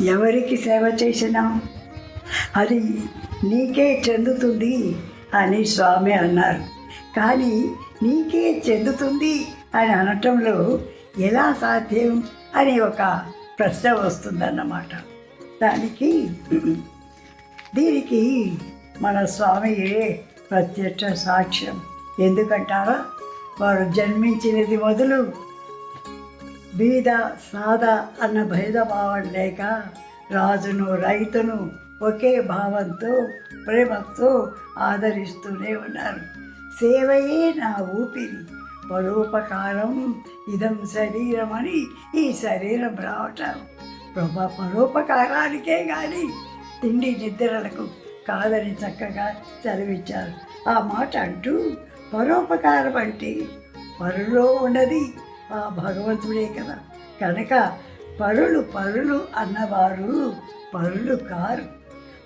ఎవరికి సేవ చేసినా అది నీకే చెందుతుంది అని స్వామి అన్నారు. కానీ నీకే చెందుతుంది అని అనటంలో ఎలా సాధ్యం అని ఒక ప్రశ్న వస్తుందన్నమాట. దానికి దీనికి మన స్వామియే ప్రత్యక్ష సాక్ష్యం. ఎందుకంటారా? వారు జన్మించినది మొదలు బీద సాద అన్న భేదభావం లేక రాజును రైతును ఒకే భావంతో ప్రేమతో ఆదరిస్తూనే ఉన్నారు. సేవయే నా ఊపిరి. పరోపకారం ఇదం శరీరం అని ఈ శరీరం రావటం. ప్రభా పరోపకారానికే కానీ తిండి నిద్రలకు కాదని చక్కగా చదివించారు. ఆ మాట అంటూ పరోపకారం అంటే పరులో ఉన్నది. ఆ భగవంతుడే కదా. కనుక పరులు పరులు అన్నవారు పరులు కారు.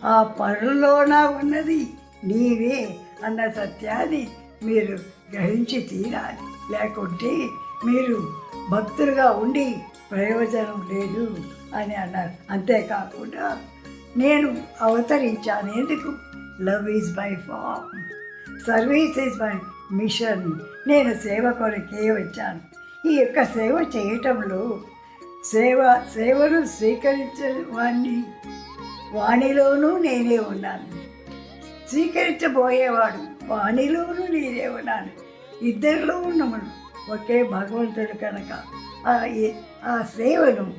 ఆ పరులోన ఉన్నది నీవే అన్న సత్యాన్ని మీరు గ్రహించి తీరాలి. లేకుంటే మీరు భక్తులుగా ఉండి ప్రయోజనం లేదు అని అన్నారు. అంతేకాకుండా నేను అవతరించాను. ఎందుకు? Love is my form service is my mission నేను సేవ కొరకే వచ్చాను. ఈ యొక్క సేవ చేయటంలో సేవ సేవను స్వీకరించే వాణ్ణి వాణిలోనూ నేనే ఉన్నాను. స్వీకరించబోయేవాడు వాణిలోనూ నేనే ఉన్నాను. ఇద్దరిలో ఉన్నాము ఒకే భగవంతుడు కనుక. ఆ ఏ- ఆ సేవను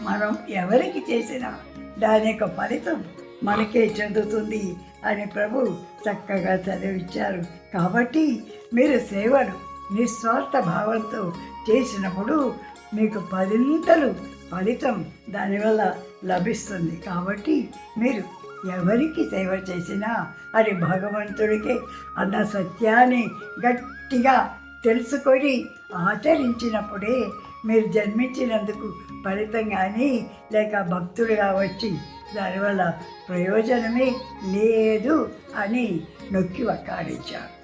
మనం ఎవరికి చేసినా దాని యొక్క ఫలితం మనకే చెందుతుంది అని ప్రభు చక్కగా చదివించారు. కాబట్టి మీరు సేవను నిస్వార్థ భావంతో చేసినప్పుడు మీకు పదింతలు ఫలితం దానివల్ల లభిస్తుంది. కాబట్టి మీరు ఎవరికి సేవ చేసినా అది భగవంతుడికే అన్న సత్యాన్ని గట్టిగా తెలుసుకొని ఆచరించినప్పుడే మీరు జన్మించినందుకు ఫలితం కానీ లేక భక్తుడుగా వచ్చి దానివల్ల ప్రయోజనమే లేదు అని నొక్కి వక్కాడించారు